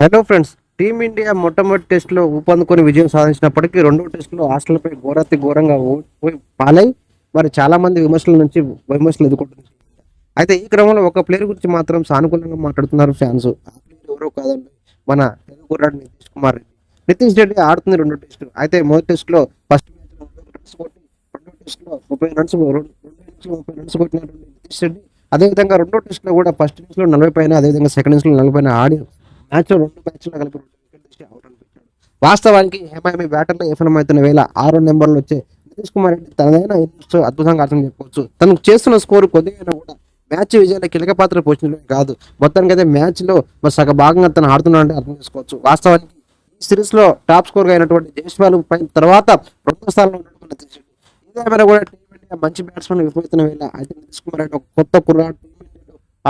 Hello friends team India మొట్టమొదటి టెస్ట్లో ఊపందుకొని విజయం సాధించినప్పటికీ రెండో టెస్టులో ఆస్ట్రేలియాపై ఘోరాతి ఘోరంగా ఓడిపోయి పాలై మరి చాలా మంది విమర్శల నుంచి విమర్శలు ఎదుర్కొంటుంది అయితే ఈ క్రమంలో ఒక ప్లేయర్ గురించి మాత్రం సానుకూలంగా మాట్లాడుతున్నారు ఫ్యాన్స్ ఎవరో కాదండి మన తెలుగు కుర్రాడు నితీష్ కుమార్ రెడ్డి. నితీష్ రెడ్డి ఆడుతుంది రెండో టెస్ట్ అయితే మొదటి టెస్ట్లో ఫస్ట్ రన్స్ కొట్టి రెండో టెస్ట్లో ముప్పై రన్స్ రెండు ఇన్నింగ్స్లో ముప్పై రన్స్ కొట్టిన నితీష్ రెడ్డి. అదేవిధంగా రెండో టెస్ట్లో కూడా ఫస్ట్ ఇన్నింగ్స్లో నలభై పైన అదేవిధంగా సెకండ్ ఇన్నింగ్స్లో నలభై పైన ఆడి మ్యాచ్లో రెండు మ్యాచ్లో కలిపి రెండు వికెట్ తీసి అవుట్ అనిపించాడు. వాస్తవానికి హేమామి బ్యాటర్లో విఫలమవుతున్న వేళ ఆరో నెంబర్లు వచ్చే నితీష్ కుమార్ రెడ్డి తనదైన ఇన్నింగ్స్ అద్భుతంగా అర్థం చెప్పుకోవచ్చు తనకు చేస్తున్న స్కోర్ కొద్దిగా కూడా మ్యాచ్ విజయాల కీలక పాత్ర పోషించడమే కాదు మొత్తానికి అయితే మ్యాచ్లో మరి సగ భాగంగా తను ఆడుతున్నాడంటే అర్థం చేసుకోవచ్చు. వాస్తవానికి ఈ సిరీస్లో టాప్ స్కోర్గా అయినటువంటి జయస్వాల్ పైన తర్వాత రెండో స్థానంలో ఉన్నటువంటి మన తెలిసింది ఇదేమైనా కూడా టీమిండియా మంచి బ్యాట్స్మెన్ విపరీతమైన వేళ అయితే నితీష్ కుమార్ రెడ్డి ఒక కొత్త కుర్రాడు.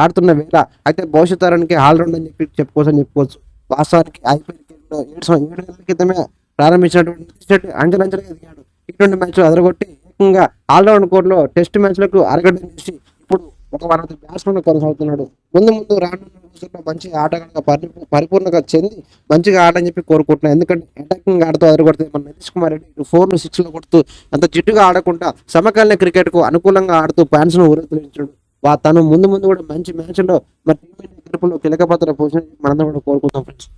ఆడుతున్న వేళ అయితే భవిష్యత్ తరానికి ఆల్రౌండ్ అని చెప్పి చెప్పుకోవచ్చు అని చెప్పుకోవచ్చు. వాస్తవానికి ఐపీఎల్ ఏడు ఏడు నెలల క్రితమే ప్రారంభించినటువంటి నితీష్ అంచెలంచెలుగా ఎదిగాడు. ఇటువంటి మ్యాచ్ అదరగొట్టి ఏకంగా ఆల్రౌండ్ కోర్టులో టెస్ట్ మ్యాచ్లకు అరగడం చేసి ఇప్పుడు ఒక వన్ ఆఫ్ ది బ్యాట్స్మెన్ కొనసాగుతున్నాడు. ముందు ముందు రానున్న రోజుల్లో మంచి ఆటగాడుగా పరిపూ- పరిపూర్ణంగా చెంది మంచిగా ఆడని చెప్పి కోరుకుంటున్నాను ఎందుకంటే అటాకింగ్ ఆడుతూ అదరగొడితే మన నితీష్ కుమార్ రెడ్డి ఫోర్లు సిక్స్లు కొడుతూ అంత జిట్టుగా ఆడకుండా సమకాలీన క్రికెట్కు అనుకూలంగా ఆడుతూ ఫ్యాన్స్ను ఊరేగించాడు తను ముందు ముందు కూడా మంచి మ్యాచ్లో మరి టీం గెలుపులో కీలక పాత్ర పోషణ మనందరం కూడా కోరుకుందాం ఫ్రెండ్స్.